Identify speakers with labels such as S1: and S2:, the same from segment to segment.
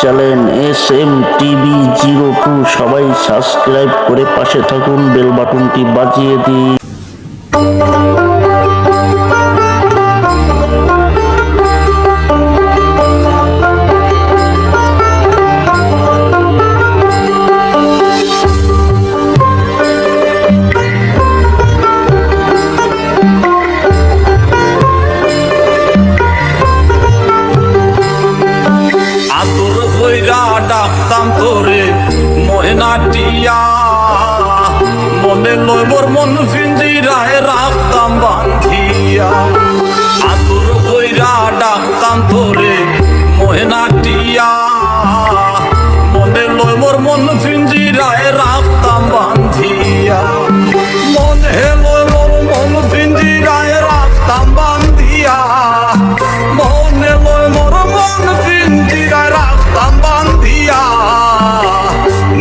S1: Channel S M TV zero two. সবাই subscribe করে পাশে থাকুন, বেল বাটনটি বাজিয়ে দিন।
S2: ময়নাটিয়া মনে নয় মোর মন ফিন্দিরায় রাখতাম বান্ধিয়া। আতুর হইরা ডাকতাম তোরে ময়নাটিয়া মনে নয় মোর মন ফিন্দিরায় রাখতাম বান্ধিয়া। মন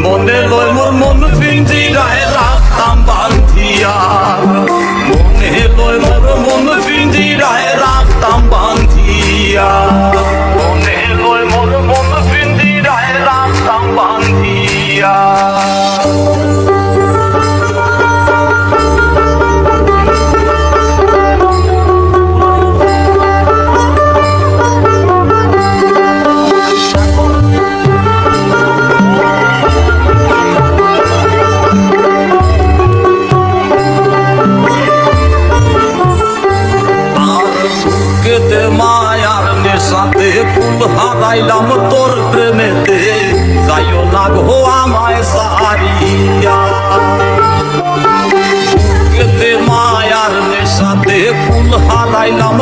S2: মনে লয় মোর মন পিঞ্জিরায় রাখতাম বান্ধিয়া মনে লয় মোর মন পিঞ্জিরায় রাখতাম বান্ধিয়া ফুল হারাইলাম তোর প্রেমেতে। যাইও না গো আমায় সারিয়া। মায়ার নেশাতে ফুল হারাইলাম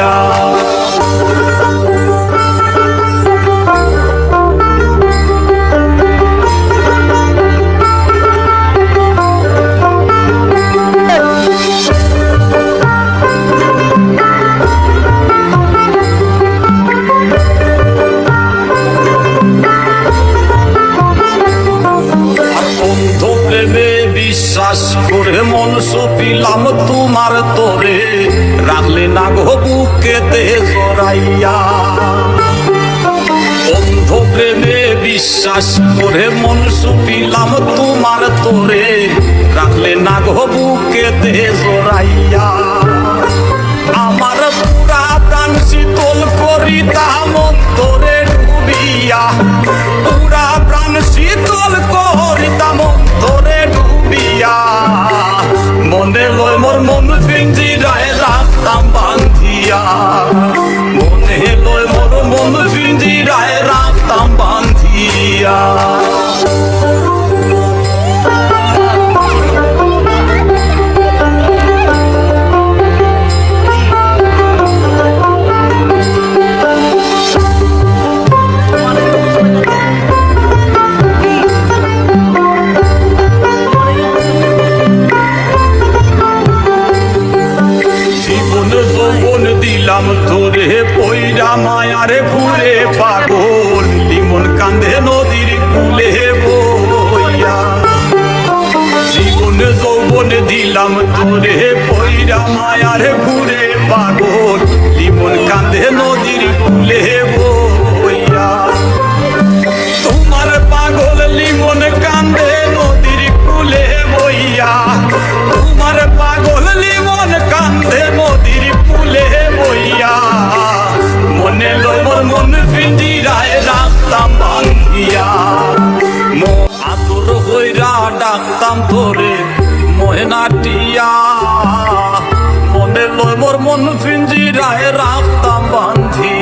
S2: বান্ধিয়া আর মন সপিলাম তোমার তোরে। রাখলে না গো বুকেতে জড়াইয়া। বন্ধ প্রেমে বিশ্বাস করে মন সুপিলাম তোমার তোরে। রাখলে না গো বুকেতে জড়াইয়া। আমার পুরা প্রাণ শীতল করিতাম পিঞ্জিরায় রাখতাম বান্ধিয়া। মনে লয় মর মন পিঞ্জিরায় রাখতাম বান্ধিয়া। পইরা ফুলে পাগল, লিমন কান্দে নদীর কুলে বইয়া। জীবন যৌবন দিলাম তোরে পইরা মায়ারে ঘুরে পাগল, লিমন কান্দে নদীর কুলে ধরে তোরে ময়নাটিয়া মনে লয় মোর মন ফিঞ্জিরায় রাখতাম বান্ধিয়া